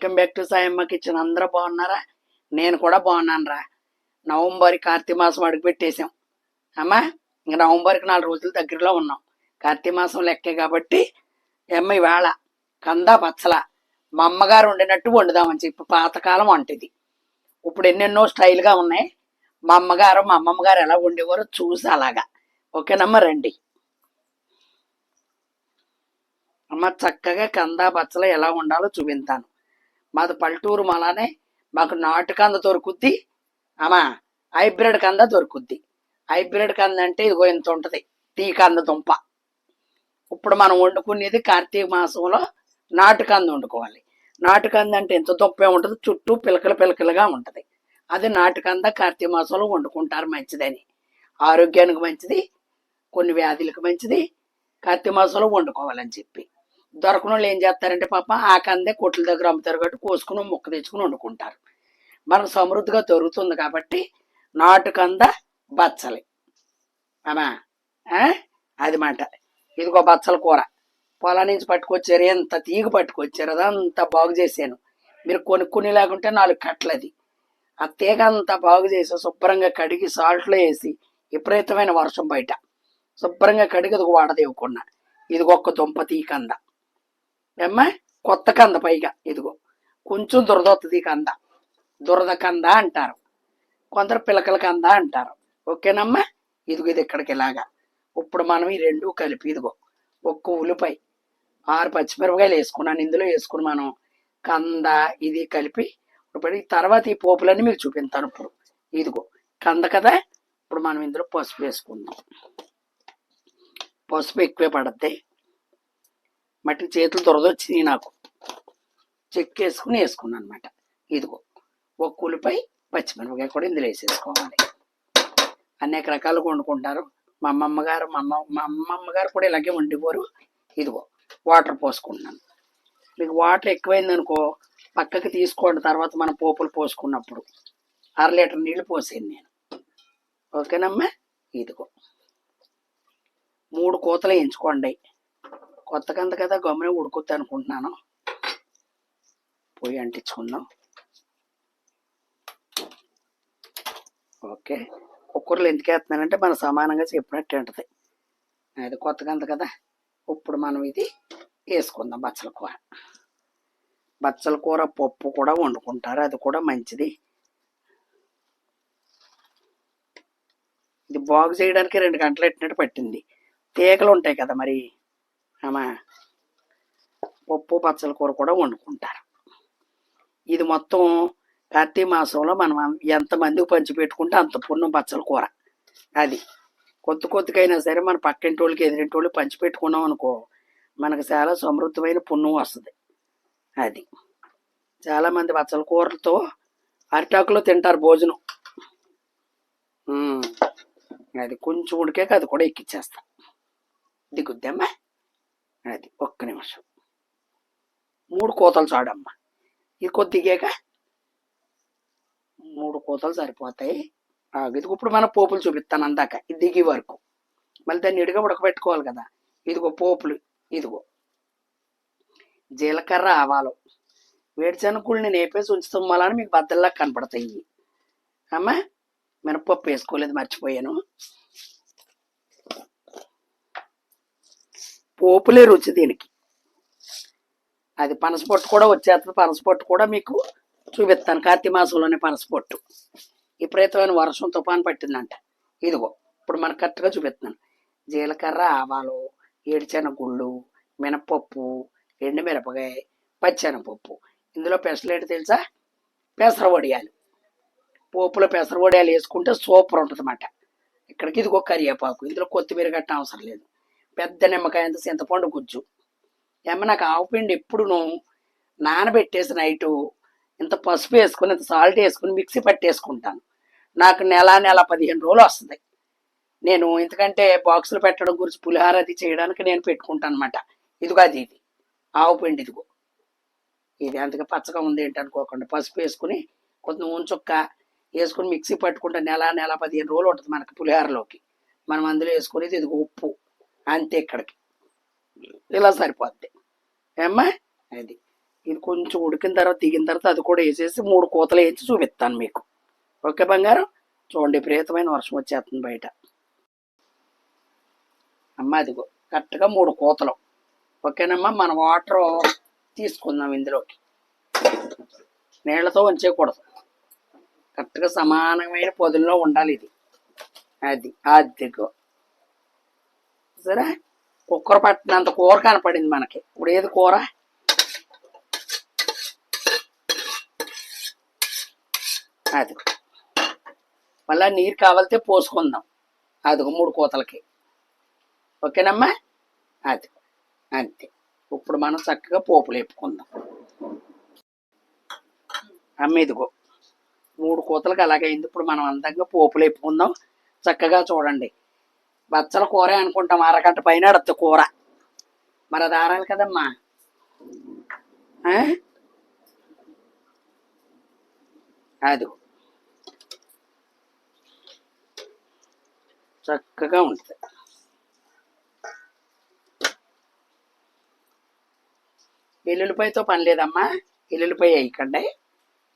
Welcome back to Sayamma kitchen. అందరూ బాగున్నారా? నేను కూడా బాగున్నాను రా నవంబర్ కార్తీక మాసం అడుగు పెట్టేశాం. అమ్మా ఇంక నవంబర్కి నాలుగు రోజుల దగ్గరలో ఉన్నాం. కార్తీక మాసం లెక్కే కాబట్టి అమ్మ ఇవాళ కంద పచ్చల. మా అమ్మగారు వండినట్టు వండుదామని చెప్పి పాతకాలం వంటిది ఇప్పుడు ఎన్నెన్నో స్టైల్గా ఉన్నాయి. మా అమ్మగారు మా అమ్మమ్మ గారు ఎలా వండేవారో చూసి అలాగా. ఓకేనమ్మా రండి. అమ్మ చక్కగా కందా పచ్చల ఎలా ఉండాలో చూపించాను మాది పల్లెటూరు అలానే మాకు నాటు కంద దొరుకుద్ది. అమ్మా హైబ్రిడ్ కంద దొరుకుద్ది. హైబ్రిడ్ కంద అంటే ఇదిగో ఇంత ఉంటుంది టీ కంద దుంప. ఇప్పుడు మనం వండుకునేది కార్తీక మాసంలో నాటు కంద వండుకోవాలి. నాటు కంద అంటే ఎంత దుంపే ఉంటుంది చుట్టూ పిలకలు పిలకలుగా ఉంటుంది. అది నాటు కంద కార్తీక మాసంలో వండుకుంటారు మంచిదని. ఆరోగ్యానికి మంచిది కొన్ని వ్యాధులకు మంచిది కార్తీక మాసంలో వండుకోవాలని చెప్పి. దొరకని వాళ్ళు ఏం చేస్తారంటే పాప ఆ కందే కొట్ల దగ్గర అమ్ముతారు కాబట్టి కోసుకుని ముక్క తెచ్చుకుని వండుకుంటారు. మనకు సమృద్ధిగా దొరుకుతుంది కాబట్టి నాటు కంద బచ్చలి. అమ్మా అది మాట. ఇదిగో బచ్చల కూర. పొలం నుంచి పట్టుకొచ్చారు ఎంత తీగ పట్టుకొచ్చారు అదంతా బాగు చేశాను. మీరు కొనుక్కుని లేకుంటే నాలుగు కట్లది ఆ తీగ అంతా బాగు చేసి శుభ్రంగా కడిగి సాల్ట్లో వేసి విపరీతమైన వర్షం బయట. శుభ్రంగా కడిగి అది వాడదేవుకున్నా. ఇదిగో దుంప తీ కంద. ఏమ్మా? కొత్త కంద పైగా. ఇదిగో. కొంచెం దురదొత్తది ఈ కంద. దురద కంద అంటారు. కొందరు పిలకల కంద అంటారు. ఓకేనమ్మా? ఇదిగో ఇది ఇక్కడికి ఇలాగా. ఇప్పుడు మనం ఈ రెండు కలిపి ఇదిగో. ఒక్క ఉల్లిపాయ. ఆరు పచ్చిమిరపకాయలు వేసుకున్నాను. ఇందులో వేసుకుని మనం కంద ఇది కలిపి ఇప్పుడు తర్వాత ఈ పోపులన్నీ మీకు చూపిస్తాను ఇప్పుడు. ఇదిగో. కంద కదా? ఇప్పుడు మనం ఇందులో పసుపు వేసుకుందాం. పసుపు ఎక్కువే పడద్ది. మట్టి చేతులు దొరదొచ్చినాయి నాకు. చెక్కేసుకుని వేసుకున్నాను అనమాట ఇదిగో ఒక ఉల్లిపాయ పచ్చిమిరపకాయ కూడా ఇందులో వేసేసుకోవాలి. అనేక రకాలుగా వండుకుంటారు. మా అమ్మమ్మ గారు మా అమ్మ మా అమ్మమ్మ గారు కూడా ఇలాగే వండిపోరు. ఇదిగో వాటర్ పోసుకుంటున్నాను. మీకు వాటర్ ఎక్కువైంది అనుకో పక్కకి తీసుకోండి. తర్వాత మనం పోపులు పోసుకున్నప్పుడు అర లీటర్ నీళ్ళు పోసాను నేను. ఓకేనమ్మా? ఇదిగో మూడు కోతలు వేయించుకోండి. కొత్త కంద కదా గమ్మున ఉడుకుద్ది అనుకుంటున్నాను. పొయ్యి అంటించుకుందాం. ఓకే. కుక్కర్లు ఎందుకు వేస్తున్నానంటే మనం సమానంగా చెప్పినట్టు ఉంటుంది. అది కొత్త కంద. కదా ఇప్పుడు మనం ఇది వేసుకుందాం బచ్చల కూర. బచ్చల కూర పప్పు కూడా వండుకుంటారు. అది కూడా మంచిది. ఇది బాగు చేయడానికి రెండు గంటలు ఎట్టినట్టు పట్టింది. తీగలు ఉంటాయి కదా మరి. ఆమె పప్పు పచ్చల కూర కూడా వండుకుంటారు. ఇది మొత్తం కార్తీక మాసంలో మనం ఎంతమందికి పంచి పెట్టుకుంటే అంత పుణ్యం పచ్చల కూర. అది కొత్త కొత్తకైనా సరే మన పక్కింటి వాళ్ళకి ఎదిరింటి వాళ్ళకి పంచి పెట్టుకున్నాం అనుకో మనకు చాలా సమృద్ధమైన పుణ్యం వస్తుంది. అది చాలామంది పచ్చల కూరలతో అరిటాకులో తింటారు భోజనం. అది కొంచెం ఉడికాక అది కూడా ఎక్కిచ్చేస్తా. దిగుద్దమ్మా అది ఒక్క నిమిషం. మూడు కోతలు చాడమ్మా. ఇది కొద్దిగాక మూడు కోతలు సరిపోతాయి. ఆ, ఇదిగో ఇప్పుడు మన పోపులు చూపిస్తాను అందాక. ఇది దిగి వరకు. మళ్ళీ దాన్ని ఇడిగా ఉడకబెట్టుకోవాలి కదా. ఇదిగో పోపులు ఇదిగో. జీలకర్ర ఆవాలు. వేడిచెనక్కుళ్ళు నేను వేపేసి ఉంచుతాం మళ్ళీ మీకు బద్దల్లా కనపడతాయి. అమ్మా మినపప్పు వేసుకోలేదు మర్చిపోయాను. పోపులే రుచి దీనికి. అది పనసపొట్టు కూడా వచ్చేస్తుంది. పనసపొట్టు కూడా మీకు చూపిస్తాను. కార్తీక మాసంలోనే పనసపొట్టు. విపరీతమైన వర్షం తుఫాన్ పట్టిందంట. ఇదిగో ఇప్పుడు మనం కరెక్ట్గా చూపిస్తున్నాను. జీలకర్ర ఆవాలు ఏడిచెనగుళ్ళు మినపప్పు ఎండుమిరపకాయ పచ్చెనపప్పు. ఇందులో పెసలేంటి తెలుసా? పెసరవడియాలు పోపులో పెసరవడియాలు వేసుకుంటే సూపర్ ఉంటుంది అన్నమాట ఇక్కడికి ఇదిగో కరివేపాకు. ఇందులో కొత్తిమీర గట్ట అవసరం లేదు. పెద్ద నిమ్మకాయ అంత చింతపండు గుజ్జు. ఏమో నాకు ఆవుపిండి ఎప్పుడును నానబెట్టేసి నైటు ఇంత పసుపు వేసుకుని ఇంత సాల్ట్ వేసుకుని మిక్సీ పట్టేసుకుంటాను. నాకు నెల నెల పదిహేను రోజులు వస్తుంది. నేను ఎందుకంటే బాక్సులు పెట్టడం గురించి పులిహార అది చేయడానికి నేను పెట్టుకుంటాను అనమాట ఇదిగో అది ఇది. ఆవు పిండి ఇదిగో. ఇది అంతగా పచ్చగా ఉంది ఏంటి అనుకోకుండా. పసుపు వేసుకుని కొంచెం ఉంచుక్క వేసుకుని మిక్సీ పట్టుకుంటే నెల నెల పదిహేను రోజులు ఉంటుంది మనకి పులిహారలోకి. మనం అందులో వేసుకునేది ఇదిగో ఉప్పు. అంతే ఇక్కడికి. ఇలా సరిపోద్ది. ఏమ్మా? అది. ఇది కొంచెం ఉడికిన తర్వాత దిగిన తర్వాత అది కూడా వేసేసి మూడు కూతలు వేసి చూపిస్తాను మీకు. ఓకే బంగారం? చూడండి విపరీతమైన వర్షం వచ్చేస్తుంది బయట. అమ్మ అదిగో కరెక్ట్గా మూడు కూతలు. ఓకేనమ్మా మన వాటర్ తీసుకుందాం ఇందులోకి. నీళ్ళతో ఉంచేయకూడదు కరెక్ట్గా సమానమైన పొదుల్లో ఉండాలి ఇది. అది అదిగో. సరే కుక్కర్ పట్టినంత కూర కనపడింది మనకి. ఇప్పుడు ఏది కూర? అది. మళ్ళీ నీరు కావాలితే పోసుకుందాం. అదిగో మూడు కూతలకి. ఓకేనమ్మా? అది. అంతే. ఇప్పుడు మనం చక్కగా పోపులు వేపుకుందాం. అమ్మ ఇదిగో. మూడు కూతలకు అలాగైంది అయింది. ఇప్పుడు మనం అందంగా పోపులు వేపుకుందాం. చక్కగా చూడండి. బచ్చల కూర అనుకుంటాం అరగంట పైన అడద్దు కూర. మరి అది ఆరాలి కదమ్మా. ఆ? అది చక్కగా ఉంటుంది. ఎల్లుల్లిపాయతో పని లేదమ్మా. ఎల్లుల్లిపాయ వేయకండి.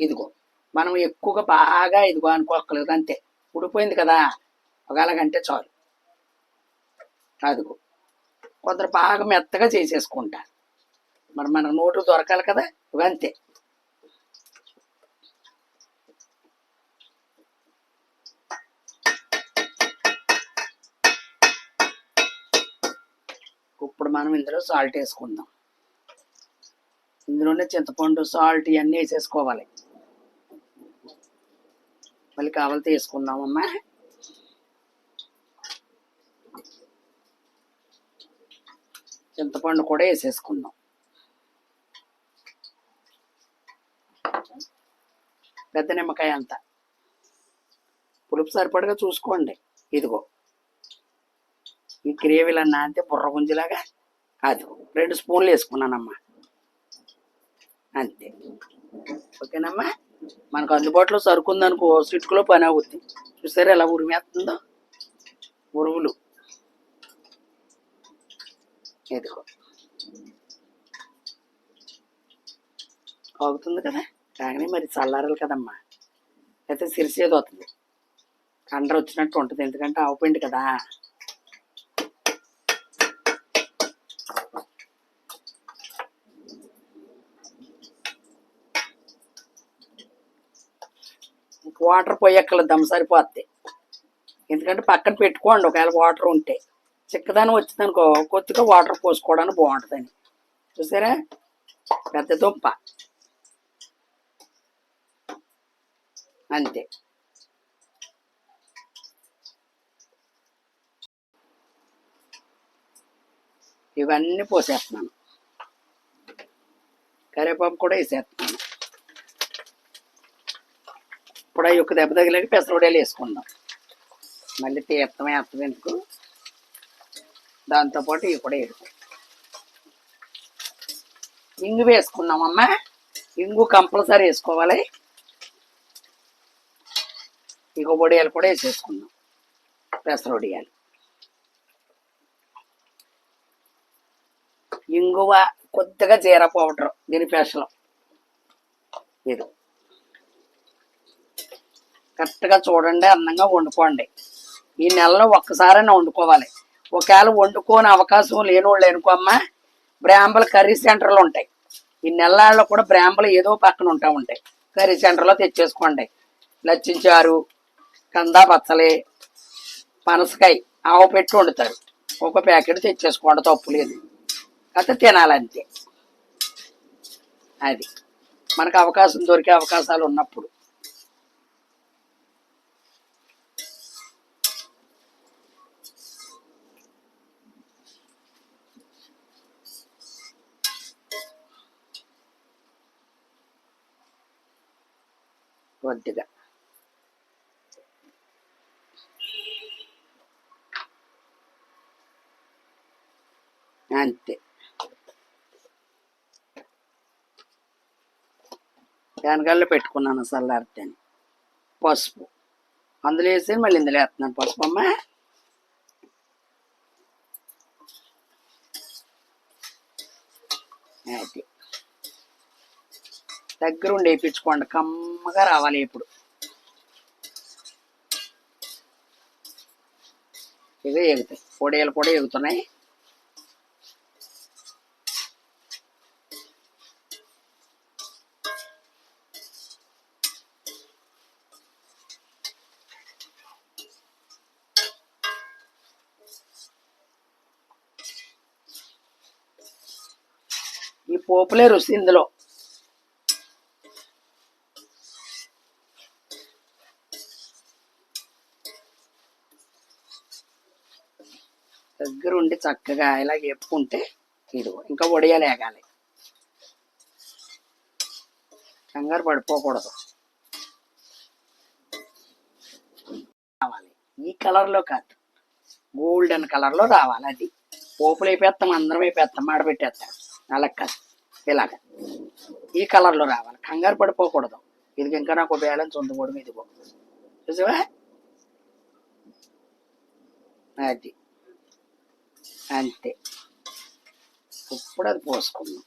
ఇదిగో. మనం ఎక్కువగా బాగా ఇదిగో అనుకోకలేదు అంతే. ఉడిపోయింది కదా. ఒకలాగంటే చాలు. అదిగో కొందరు బాగా మెత్తగా చేసేసుకుంటారు. మరి మనకు నోటు దొరకాలి కదా ఇవి అంతే. ఇప్పుడు మనం ఇందులో సాల్ట్ వేసుకుందాం. ఇందులోనే చింతపండు సాల్ట్ ఇవన్నీ వేసేసుకోవాలి. మళ్ళీ కావాలితే వేసుకుందామమ్మా. చింతపండు కూడా వేసేసుకుందాం. పెద్ద నిమ్మకాయ అంత. పులుపు సరిపడగా చూసుకోండి. ఇదిగో. ఈ గ్రేవీలన్నా అంతే బుర్ర గుంజిలాగా. అది రెండు స్పూన్లు వేసుకున్నానమ్మా. అంతే. ఓకేనమ్మా? మనకు అందుబాటులో సరుకు ఉందనుకో పని అవుద్ది. చూసారా ఎలా ఉరిమేస్తుందో? ఉరువులు ఇదిగో అవుతుంది కదా? కానీ మరి చల్లారాలి కదమ్మా. అయితే సిరిసేది అవుతుంది. కండర వచ్చినట్టు ఉంటుంది. ఎందుకంటే ఆవుపిండి కదా. వాటర్ పోయక్కల దమ్ సరిపోద్ది. ఎందుకంటే పక్కన పెట్టుకోండి. ఒకవేళ వాటర్ ఉంటే. చిక్కదాని వచ్చిందనుకో కొద్దిగా వాటర్ పోసుకోవడానికి బాగుంటుందండి. చూసారా? పెద్ద దుంప. అంతే. ఇవన్నీ పోసేస్తున్నాను. కరివేపాకు కూడా వేసేస్తున్నాను. ఇప్పుడు అవి ఒక దెబ్బ తగిలేక పెసరవడేలు వేసుకుందాం. మళ్ళీ తీర్థమే అర్థం ఎందుకు? దాంతోపాటు ఇవి కూడా వేసుకో. ఇంగు వేసుకున్నామమ్మా. ఇంగు కంపల్సరీ వేసుకోవాలి. ఇక వడియాలు కూడా వేసేసుకున్నాం పెసర వడియాలు. ఇంగువ కొద్దిగా జీర పౌడర్ దీని స్పెషల్. ఇది. కరెక్ట్గా చూడండి అందంగా వండుకోండి. ఈ నెలలో ఒక్కసారైనా వండుకోవాలి. ఒకవేళ వండుకోని అవకాశం లేని వాళ్ళు అనుకోమ్మా బ్రాంబల కర్రీ సెంటర్లు ఉంటాయి. ఈ నెలల్లో కూడా బ్రాంబలు ఏదో పక్కన ఉంటా ఉంటాయి. కర్రీ సెంటర్లో తెచ్చేసుకోండి. లచ్చించారు కందా పచ్చలి పనసకాయ ఆవు పెట్టి వండుతారు. ఒక ప్యాకెట్ తెచ్చేసుకోండి తప్పు లేదు. అయితే తినాలంతే. అది. మనకు అవకాశం దొరికే అవకాశాలు ఉన్నప్పుడు. కొద్దిగా అంతే. దానికల్లా పెట్టుకున్నాను చల్లారితేని పసుపు. అందులో వేసి మళ్ళీ ఇందులో వేస్తున్నాను పసుపు అమ్మ. అది. దగ్గరుండి వేయించుకోండి. కమ్మగా రావాలి ఇప్పుడు. ఇవే ఎగుతాయి పొడియాలు కూడా ఎగుతున్నాయి ఈ పోపులే రుచి ఇందులో. దగ్గరుండి చక్కగా ఇలా చెప్పుకుంటే ఇదిగో ఇంకా ఒడియలేగాలి. కంగారు పడిపోకూడదు. రావాలి. ఈ కలర్లో కాదు. గోల్డెన్ కలర్లో రావాలి అది. పోపులు అయిపోతాం అందరం అయిపోతాం మాడబెట్టేస్తాం అలా కాదు. ఇలాగ. ఈ కలర్లో రావాలి. కంగారు పడిపోకూడదు. ఇది ఇంకా నాకు బ్యాలెన్స్ ఉంది కూడా ఇదిగో. చూసావా? అది. అంతే. ఇప్పుడు అది పోసుకుందాం.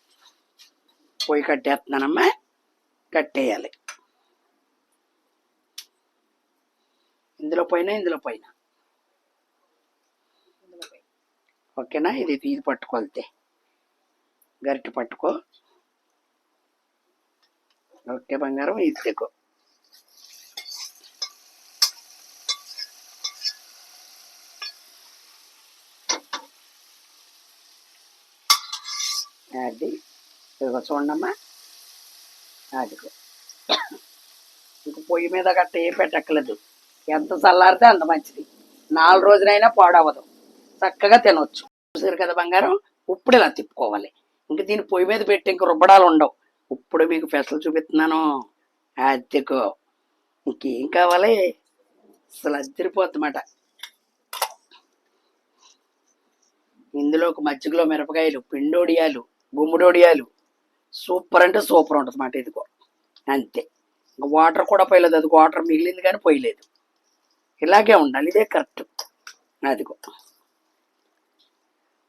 పొయ్యి కట్టేస్తున్నానమ్మా కట్టేయాలి. ఇందులో పైన ఇందులో పైన ఓకేనా? ఇది ఇది పట్టుకోలితే. గరిటె పట్టుకో. ఓకే బంగారం ఇది తెకో అది ఇదిగో చూడమ్మా. అదిగో. ఇంక పొయ్యి మీద గట్ట ఏ పెట్టక్కలేదు ఎంత చల్లారితే అంత మంచిది. నాలుగు రోజులైనా పాడవదు. చక్కగా తినొచ్చు. చూసారు కదా బంగారం? ఇప్పుడు ఇలా తిప్పుకోవాలి. ఇంక దీన్ని పొయ్యి మీద పెట్టి ఇంక రుబ్బడాలు ఉండవు. ఇప్పుడు మీకు పెసలు చూపిస్తున్నాను. అద్దెకో ఇంకేం కావాలి? అసలు అద్దరిపోతుందన్నమాట ఇందులో ఒక మజ్జిగలో మిరపకాయలు పిండోడియాలు గుమ్మడోడియాలు. సూపర్ అంటే సూపర్ ఉంటుంది మాట ఇదిగో. అంతే. ఇంకా వాటర్ కూడా పోయలేదు అది వాటర్ మిగిలింది కానీ పోయలేదు. ఇలాగే ఉండాలి ఇదే కరెక్ట్. అదిగో.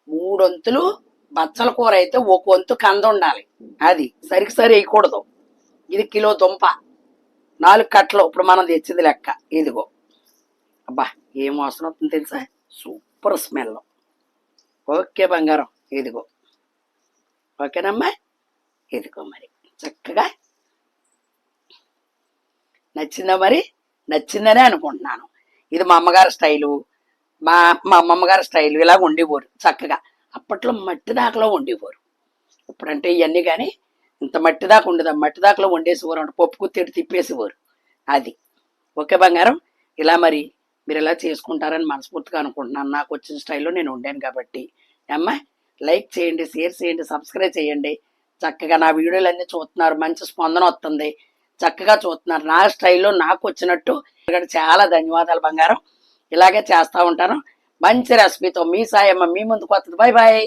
మూడొంతులు బచ్చల కూర అయితే ఒక వంతు కంద ఉండాలి. అది సరికి సరి వేయకూడదు. ఇది కిలో దుంప. నాలుగు కట్టలు ఇప్పుడు మనం తెచ్చింది లెక్క. ఇదిగో. అబ్బా ఏం వాసన వస్తుంది తెలుసా? Super smell. ఓకే బంగారం. ఇదిగో. ఓకేనమ్మా ఇదిగో మరి చక్కగా నచ్చిందా మరి? నచ్చిందనే అనుకుంటున్నాను. ఇది మా అమ్మగారి స్టైలు మా మా అమ్మమ్మ గారి స్టైలు ఇలా వండేవారు చక్కగా. అప్పట్లో మట్టి దాకలో వండేవారు. ఇప్పుడంటే ఇవన్నీ కానీ ఇంత మట్టి దాకా ఉండదు. మట్టి దాకలో వండేసేవారు అంటే పప్పు కుత్తేటి తిప్పేసేవారు. అది. ఓకే బంగారం ఇలా మరి మీరు ఇలా చేసుకుంటారని మనస్ఫూర్తిగా అనుకుంటున్నాను. నాకు వచ్చిన స్టైల్లో నేను ఉండాను కాబట్టి. అమ్మా లైక్ చేయండి షేర్ చేయండి సబ్స్క్రైబ్ చేయండి. చక్కగా నా వీడియోలు అన్నీ చూస్తున్నారు మంచి స్పందన వస్తుంది. చక్కగా చూస్తున్నారు. నా స్టైల్లో నాకు వచ్చినట్టు ఇక్కడ చాలా ధన్యవాదాలు బంగారం. ఇలాగే చేస్తూ ఉంటాను. మంచి రెసిపీతో మీ సాయమ్మ మీ ముందుకు వస్తుంది. Bye bye